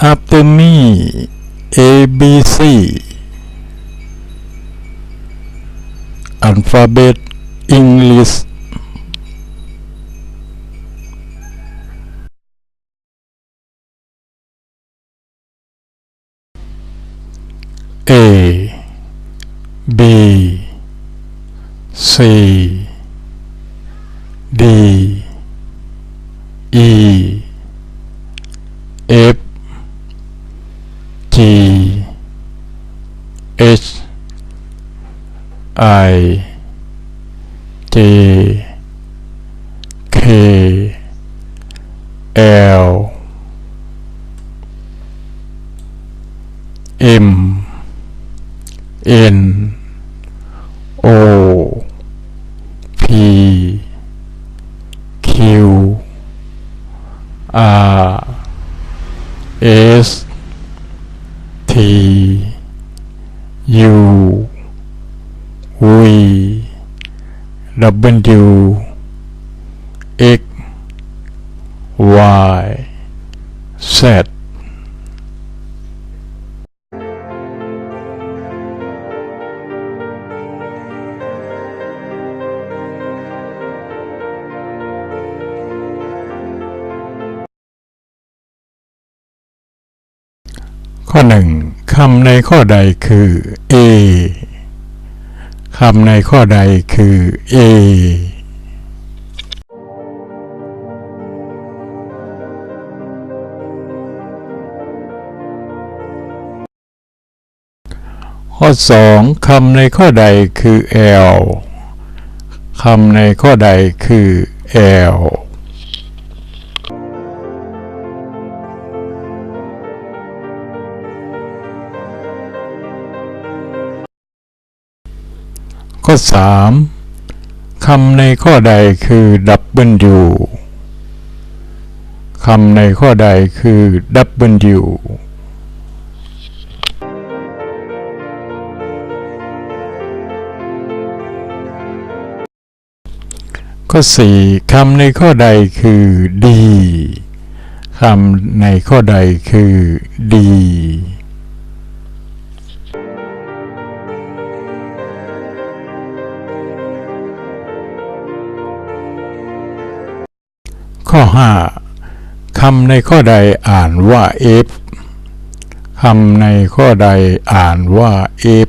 after me. A B C. Alphabet English. A B C F G H I J K L M N O P Q R S T U V W X Y Z ข้อหนึ่งคำในข้อใดคือ A คำในข้อใดคือ A ข้อสองคำในข้อใดคือ L คำในข้อใดคือ L ข้อสามคำในข้อใดคือ W คำในข้อใดคือ W ข้อสี่คำในข้อใดคือ D คำในข้อใดคือ D ข้อ 5คำในข้อใดอ่านว่า F คำในข้อใดอ่านว่า F